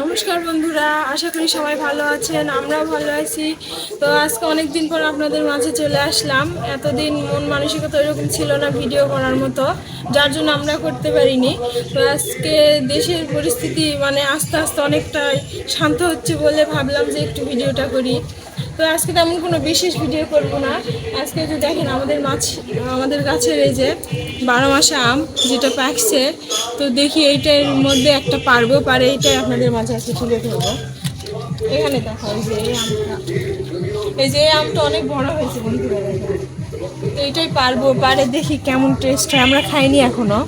নমস্কার বন্ধুরা, আশা করি সবাই ভালো আছেন, আমরাও ভালো আছি। তো আজকে অনেক দিন পর আপনাদের মাঝে চলে আসলাম। এতদিন মন মানসিকতা এরকম ছিল না ভিডিও করার মতো, যার জন্য আমরা করতে পারিনি। তো আজকে দেশের পরিস্থিতি মানে আস্তে আস্তে অনেকটাই শান্ত হচ্ছে বলে ভাবলাম যে একটু ভিডিওটা করি। তো আজকে তেমন কোনো বিশেষ ভিডিও করব না। আজকে যে দেখেন আমাদের মাছ, আমাদের গাছের এই যে বারো মাসে আম যেটা পাকছে, তো দেখি এইটার মধ্যে একটা পারব, পারে এইটাই আপনাদের মাঝে আজকে তুলে ধরবো। এখানে দেখা, এই যে এই আমটা। এই যে এই আমটা অনেক বড় হয়েছে বন্ধুরা তো এইটাই পারব, পারে দেখি কেমন টেস্ট হয়। আমরা খাইনি এখনও।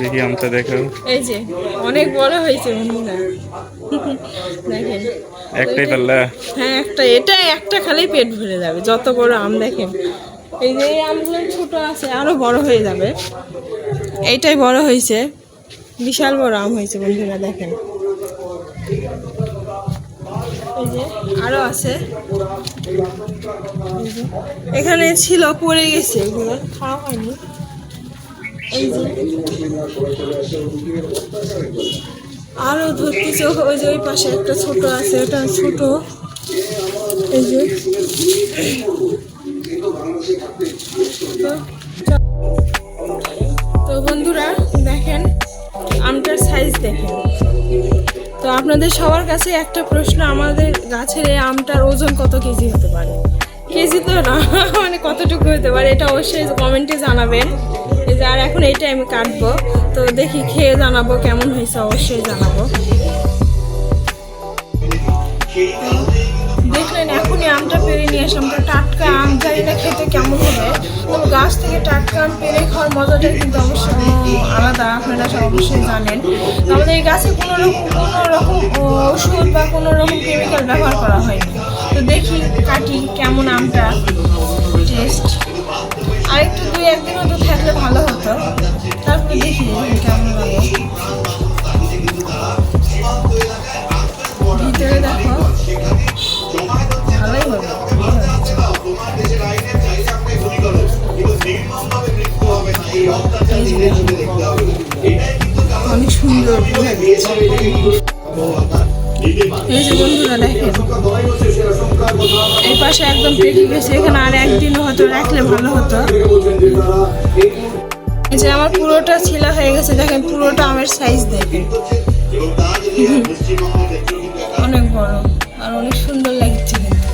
দেখি আমটা এই যে অনেক বড় হয়েছে বন্ধুরা। দেখেন। একটাই পাল্লা। হ্যাঁ একটা এটা একটা খালি পেট ভরে যাবে যত বড় আম দেখেন। এই যে এই আমগুলো ছোট আছে আরও বড় হয়ে যাবে। এইটাই বড় হয়েছে। বিশাল বড় আম হয়েছে বন্ধুরা দেখেন। এই যে আরও আছে। এখানে ছিল পড়ে গেছে এগুলো খাওয়া হয়নি। এই যে আরও ধরতেছে ও- ওই যে ওই পাশে একটা ছোট আছে ওটা ছোট। এই যে। তো- বন্ধুরা, দেখেন, আমটার সাইজ দেখেন। তো আপনাদের সবার কাছে একটা প্রশ্ন, আমাদের গাছের এই আমটার ওজন কত কেজি হতে পারে? কেজি তো না মানে কতটুকু হতে পারে, এটা অবশ্যই কমেন্টে জানাবেন। যে আর এখন এই টাইমে কাটবো। তো দেখি খেয়ে জানাব কেমন হয়েছে, অবশ্যই জানাব। দেখলেন, এখনই আমটা পেরে নিয়ে আসলাম। তো টাটকা আম, জানি না খেতে কেমন হবে। তবে গাছ থেকে টাটকা আম পেরে খাওয়ার মজাটাই কিন্তু অবশ্যই আলাদা। আপনারা অবশ্যই জানেন। আমাদের এই গাছে কোনো রকম কোনো রকম ওষুধ বা কোনো রকম কেমিক্যাল ব্যবহার করা হয়নি। তো দেখি, কাটি কেমন আমটা। টেস্ট আর একটু দুই একদিন হতো থাকলে ভালো হতো। তারপরে দেখি কেমন লাগে। ভিতরে দেখো, ভালোই হবে। অনেক সুন্দর। এই যে বন্ধুরা দেখেন। পাশে একদম পেকে গেছে, এখানে আর একদিনও হয়তো রাখলে ভালো হতো। যে আমার পুরোটা ছিলা হয়ে গেছে, দেখেন পুরোটা আমের সাইজ দেখেন। অনেক বড় আর অনেক সুন্দর লাগছে কিন্তু।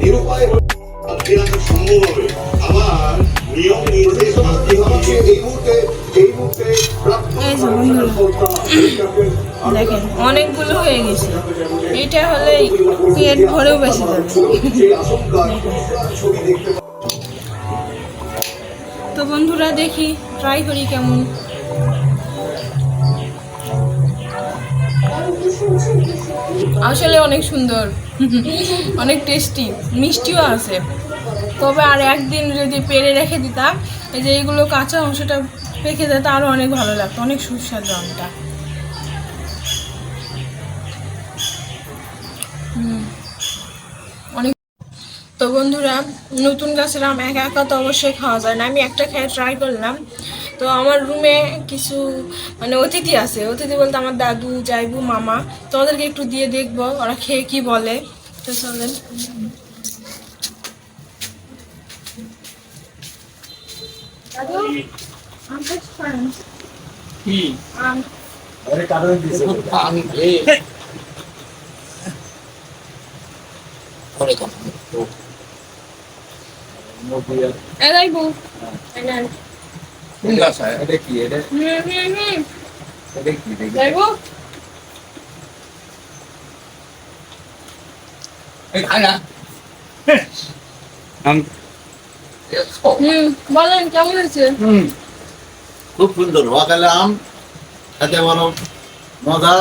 নিরুপায় সম্ভব হবে আবার নিয়ম নির্দেশ মানতে হবে। এই মুহূর্তে এই মুহূর্তে এই যে বন্ধুরা দেখেন অনেকগুলো হয়ে গেছে। এইটা হলে পেট ভরেও বেশি যাবে। তো বন্ধুরা দেখি ট্রাই করি কেমন। আসলে অনেক সুন্দর। অনেক টেস্টি মিষ্টিও আছে। তবে আর একদিন যদি পেরে রেখে দিতাম, এই যে এইগুলো কাঁচা অংশটা রেখে দিতে আরও অনেক ভালো লাগতো, অনেক সুস্বাদু আমটা। অনেক তো বন্ধুরা, নতুন গাছের আম একা একা তো অবশ্যই খাওয়া যায় না। আমি একটা খেয়ে ট্রাই করলাম। তো আমার রুমে কিছু মানে অতিথি আছে। অতিথি বলতে আমার দাদু জাইবু মামা। তো ওদেরকে একটু দিয়ে দেখব ওরা খেয়ে কি বলে। তো চলেন। দাদু বলেন কেমন হয়েছে? খুব সুন্দর। ওয়াকালে আম খেতে বড় মজা।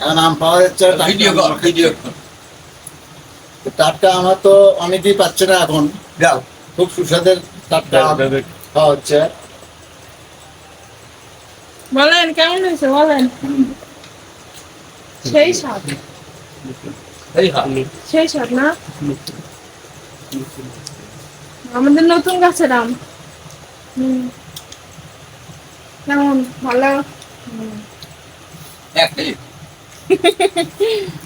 এখন আম পাওয়া যাচ্ছে না, টাটকা আমার তো অনেকেই পাচ্ছে না এখন। খুব সুস্বাদের টাটকা। খাওয়া হচ্ছে বলেন কেমন হয়েছে বলেন? সেই স্বাদ। সেই স্বাদ। না? আমাদের নতুন গাছের আম। কেমন? ভালো?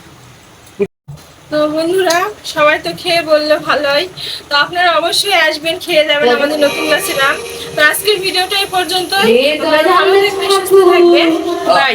তো বন্ধুরা সবাই তো খেয়ে বলল ভালোই। তো আপনারা অবশ্যই আসবেন খেয়ে যাবেন আমাদের নতুন গাছের আম তো আজকের ভিডিওটা এই পর্যন্ত থাকবে থাকবেন বাই